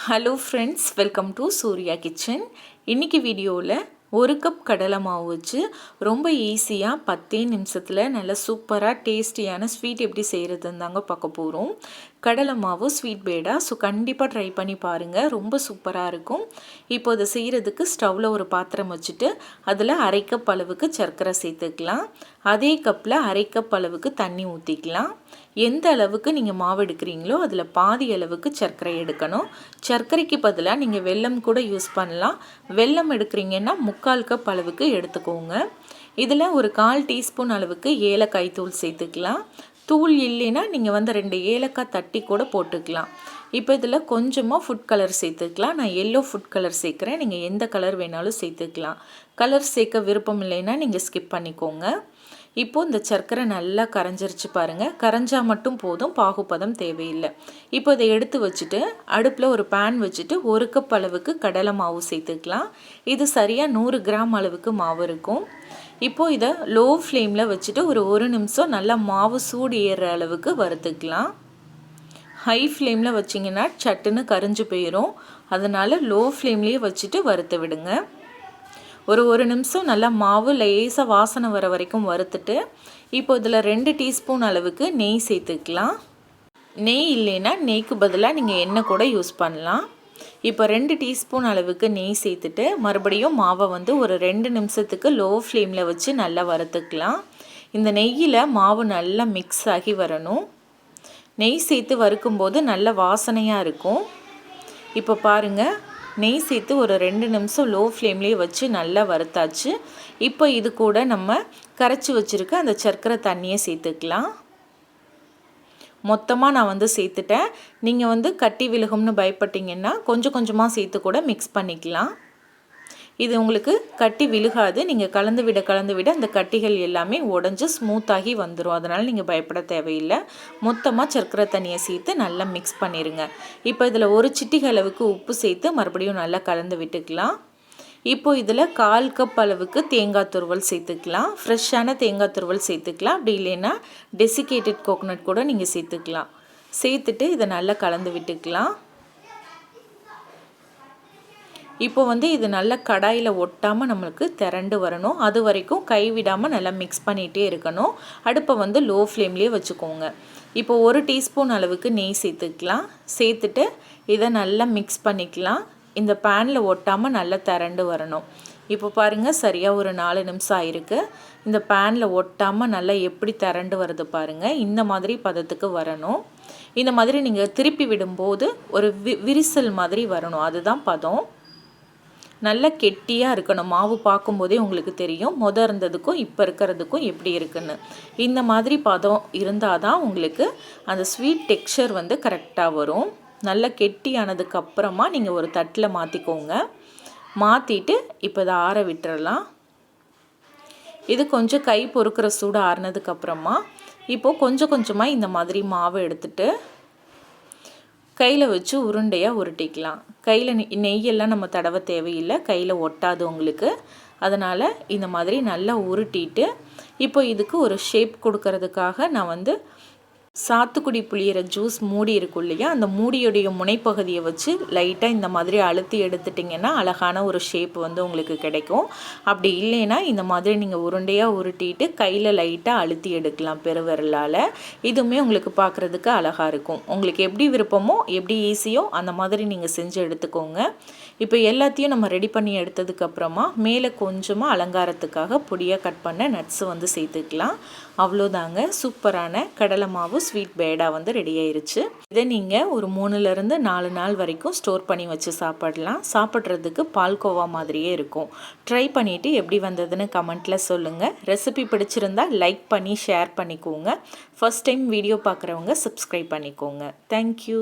Hello friends welcome to Surya kitchen இன்றைக்கி வீடியோவில் ஒரு கப் கடலை மாவு வச்சு ரொம்ப ஈஸியாக பத்தே நிமிஷத்தில் நல்ல சூப்பராக டேஸ்டியான ஸ்வீட் எப்படி செய்கிறதுன்னு தாங்க பார்க்க போகிறோம் கடலை மாவு ஸ்வீட் பேடா ஸோ கண்டிப்பாக ட்ரை பண்ணி பாருங்கள் ரொம்ப சூப்பராக இருக்கும். இப்போ அதை செய்கிறதுக்கு ஸ்டவ்வில் ஒரு பாத்திரம் வச்சுட்டு அதில் அரை கப் அளவுக்கு சர்க்கரை சேர்த்துக்கலாம். அதே கப்பில் அரை கப் அளவுக்கு தண்ணி ஊற்றிக்கலாம் எந்த அளவுக்கு நீங்கள் மாவு எடுக்கிறீங்களோ அதில் பாதி அளவுக்கு சர்க்கரை எடுக்கணும். சர்க்கரைக்கு பதிலாக நீங்கள் வெல்லம் கூட யூஸ் பண்ணலாம். வெல்லம் எடுக்கிறீங்கன்னா முக்கால் கப் அளவுக்கு எடுத்துக்கோங்க. இதில் ஒரு கால் டீஸ்பூன் அளவுக்கு ஏலக்காய் தூள் சேர்த்துக்கலாம். தூள் இல்லைன்னா நீங்கள் வந்து ரெண்டு ஏலக்காய் தட்டி கூட போட்டுக்கலாம். இப்போ இதில் கொஞ்சமாக ஃபுட் கலர் சேர்த்துக்கலாம். நான் எல்லோ ஃபுட் கலர் சேர்க்குறேன். நீங்கள் எந்த கலர் வேணாலும் சேர்த்துக்கலாம். கலர் சேர்க்க விருப்பம் இல்லைன்னா நீங்கள் ஸ்கிப் பண்ணிக்கோங்க. இப்போது இந்த சர்க்கரை நல்லா கரைஞ்சிருச்சு பாருங்கள் கரைஞ்சால் மட்டும் போதும். பாகுபதம் தேவையில்லை. இப்போ இதை எடுத்து வச்சுட்டு அடுப்பில் ஒரு பேன் வச்சுட்டு ஒரு கப் அளவுக்கு கடலை மாவு சேர்த்துக்கலாம். இது சரியாக நூறு கிராம் அளவுக்கு மாவு இருக்கும். இப்போது இதை லோ ஃப்ளேமில் வச்சுட்டு ஒரு ஒரு நிமிஷம் நல்லா மாவு சூடு ஏறுற அளவுக்கு வறுத்துக்கலாம். ஹை ஃப்ளேமில் வச்சிங்கன்னா சட்டுன்னு கரிஞ்சு போயிடும் அதனால் லோ ஃப்ளேம்லேயே வச்சுட்டு வறுத்து விடுங்க. ஒரு ஒரு நிமிஷம் நல்லா மாவு லேசாக வாசனை வர வரைக்கும் வறுத்துட்டு இப்போ இதில் ரெண்டு டீஸ்பூன் அளவுக்கு நெய் சேர்த்துக்கலாம். நெய் இல்லைன்னா நெய்க்கு பதிலாக நீங்கள் எண்ணெய் கூட யூஸ் பண்ணலாம். இப்போ ரெண்டு டீஸ்பூன் அளவுக்கு நெய் சேர்த்துட்டு மறுபடியும் மாவை வந்து ஒரு ரெண்டு நிமிஷத்துக்கு லோ ஃப்ளேமில் வச்சு நல்லா வறுத்துக்கலாம். இந்த நெய்யில் மாவு நல்லா மிக்ஸ் ஆகி வரணும். நெய் சேர்த்து வறுக்கும்போது நல்ல வாசனையாக இருக்கும். இப்போ பாருங்கள் நெய் சேர்த்து ஒரு ரெண்டு நிமிஷம் லோ ஃப்ளேம்லேயே வச்சு நல்லா வறுத்தாச்சு. இப்போ இது கூட நம்ம கரைச்சி வச்சுருக்க அந்த சர்க்கரை தண்ணியை சேர்த்துக்கலாம். மொத்தமாக நான் வந்து சேர்த்துட்டேன். நீங்கள் வந்து கட்டி விழுகும்னு பயப்பட்டீங்கன்னா கொஞ்சம் கொஞ்சமாக சேர்த்து கூட மிக்ஸ் பண்ணிக்கலாம். இது உங்களுக்கு கட்டி விழுகாது. நீங்கள் கலந்து விட கலந்து விட அந்த கட்டிகள் எல்லாமே உடஞ்சி ஸ்மூத்தாகி வந்துடும் அதனால் நீங்கள் பயப்பட தேவையில்லை. மொத்தமாக சர்க்கரை தண்ணியை சேர்த்து நல்லா மிக்ஸ் பண்ணிடுங்க இப்போ இதில் ஒரு சிட்டிக அளவுக்கு உப்பு சேர்த்து மறுபடியும் நல்லா கலந்து விட்டுக்கலாம். இப்போ இதில் கால் கப் அளவுக்கு தேங்காய் துருவல் சேர்த்துக்கலாம். ஃப்ரெஷ்ஷான தேங்காய் துருவல் சேர்த்துக்கலாம். அப்படி இல்லைன்னா டெசிகேட்டட் கோகோனட் கூட நீங்கள் சேர்த்துக்கலாம். சேர்த்துட்டு இதை நல்லா கலந்து விட்டுக்கலாம். இப்போ வந்து இது நல்லா கடாயில் ஒட்டாமல் நம்மளுக்கு திரண்டு வரணும். அது வரைக்கும் கைவிடாமல் நல்லா மிக்ஸ் பண்ணிகிட்டே இருக்கணும். அடுப்பை வந்து லோ ஃப்ளேம்லேயே வச்சுக்கோங்க. இப்போ ஒரு டீஸ்பூன் அளவுக்கு நெய் சேர்த்துக்கலாம். சேர்த்துட்டு இதை நல்லா மிக்ஸ் பண்ணிக்கலாம். இந்த பேனில் ஒட்டாமல் நல்லா திரண்டு வரணும். இப்போ பாருங்கள் சரியாக ஒரு நாலு நிமிஷம் ஆயிருக்கு. இந்த பேனில் ஒட்டாமல் நல்லா எப்படி திரண்டு வருது பாருங்கள் இந்த மாதிரி பதத்துக்கு வரணும். இந்த மாதிரி நீங்கள் திருப்பி விடும்போது ஒரு வி விரிசல் மாதிரி வரணும். அதுதான் பதம். நல்ல கெட்டியாக இருக்கணும். மாவு பார்க்கும்போதே உங்களுக்கு தெரியும். மொத இருந்ததுக்கும் இப்போ இருக்கிறதுக்கும் எப்படி இருக்குன்னு. இந்த மாதிரி பதம் இருந்தால் தான் உங்களுக்கு அந்த ஸ்வீட் டெக்ஸ்சர் வந்து கரெக்டாக வரும். நல்லா கெட்டியானதுக்கு அப்புறமா நீங்கள் ஒரு தட்டில் மாற்றிக்கோங்க மாற்றிட்டு இப்போ இதை ஆற விட்டுறலாம். இது கொஞ்சம் கை பொறுக்கிற சூடு ஆறுனதுக்கப்புறமா இப்போது கொஞ்சம் கொஞ்சமாக இந்த மாதிரி மாவு எடுத்துகிட்டு கையில் வச்சு உருண்டையாக உருட்டிக்கலாம். கையில் நெய்யெல்லாம் நம்ம தடவை தேவையில்லை. கையில் ஒட்டாது உங்களுக்கு. அதனால் இந்த மாதிரி நல்லா உருட்டிட்டு இப்போ இதுக்கு ஒரு ஷேப் கொடுக்கறதுக்காக நான் வந்து சாத்துக்குடி புளியிற ஜூஸ் மூடி இருக்கும் இல்லையா? அந்த மூடியுடைய முனைப்பகுதியை வச்சு லைட்டாக இந்த மாதிரி அழுத்தி எடுத்துட்டிங்கன்னா அழகான ஒரு ஷேப் வந்து உங்களுக்கு கிடைக்கும். அப்படி இல்லைன்னா இந்த மாதிரி நீங்கள் உருண்டையாக உருட்டிட்டு கையில் லைட்டாக அழுத்தி எடுக்கலாம் பெருவிரலால். இதுவுமே உங்களுக்கு பார்க்குறதுக்கு அழகாக இருக்கும். உங்களுக்கு எப்படி விருப்பமோ எப்படி ஈஸியோ அந்த மாதிரி நீங்கள் செஞ்சு எடுத்துக்கோங்க. இப்போ எல்லாத்தையும் நம்ம ரெடி பண்ணி எடுத்ததுக்கப்புறமா மேலே கொஞ்சமாக அலங்காரத்துக்காக பொடியாக கட் பண்ண நட்ஸு வந்து சேர்த்துக்கலாம். அவ்வளோதாங்க. சூப்பரான கடலை மாவு ஸ்வீட் பேடா வந்து ரெடி ஆயிருச்சு. இதை நீங்கள் ஒரு மூணுலேருந்து நாலு நாள் வரைக்கும் ஸ்டோர் பண்ணி வச்சு சாப்பிடலாம். சாப்பிட்றதுக்கு பால்கோவா மாதிரியே இருக்கும். ட்ரை பண்ணிவிட்டு எப்படி வந்ததுன்னு கமெண்ட்டில் சொல்லுங்கள் ரெசிபி பிடிச்சிருந்தா லைக் பண்ணி ஷேர் பண்ணிக்கோங்க. ஃபஸ்ட் டைம் வீடியோ பார்க்குறவங்க சப்ஸ்கிரைப் பண்ணிக்கோங்க. Thank you